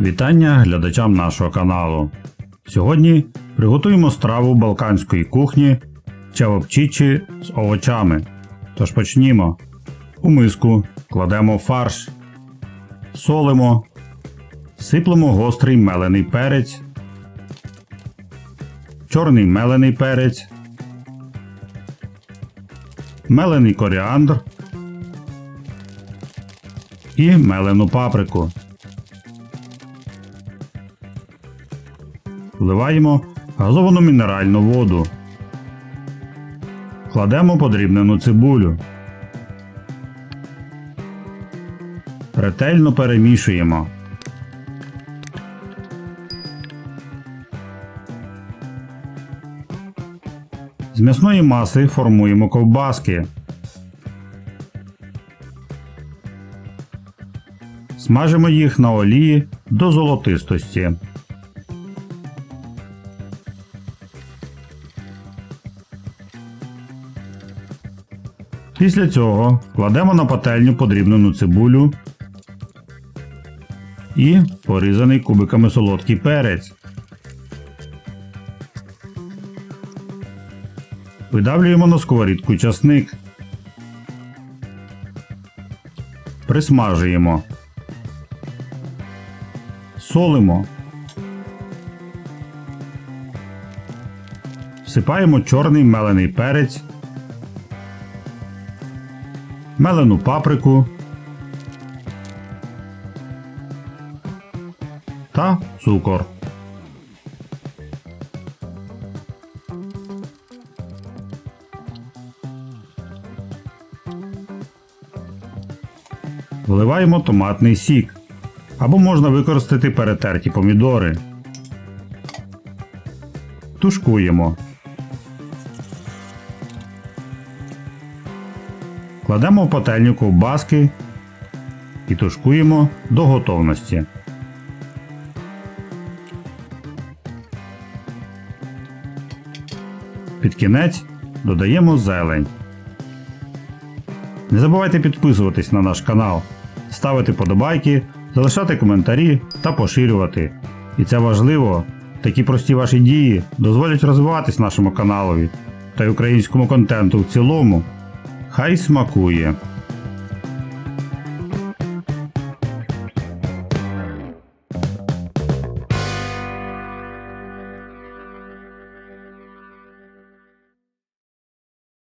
Вітання глядачам нашого каналу. Сьогодні приготуємо страву балканської кухні чавопчичі з овочами. Тож почнімо. У миску кладемо фарш, солимо, сиплемо гострий мелений перець, чорний мелений перець, мелений коріандр і мелену паприку. Вливаємо газовану мінеральну воду. Кладемо подрібнену цибулю. Ретельно перемішуємо. З м'ясної маси формуємо ковбаски. Смажимо їх на олії до золотистості. Після цього кладемо на пательню подрібнену цибулю і порізаний кубиками солодкий перець. Видавлюємо на сковорідку часник. Присмажуємо. Солимо. Всипаємо чорний мелений перець мелену паприку та цукор. Вливаємо томатний сік. Або можна використати перетерті помідори. Тушкуємо. Кладемо в пательню ковбаски і тушкуємо до готовності. Під кінець додаємо зелень. Не забувайте підписуватись на наш канал, ставити подобайки, залишати коментарі та поширювати. І це важливо, такі прості ваші дії дозволять розвиватись нашому каналові та й українському контенту в цілому. Хай смакує!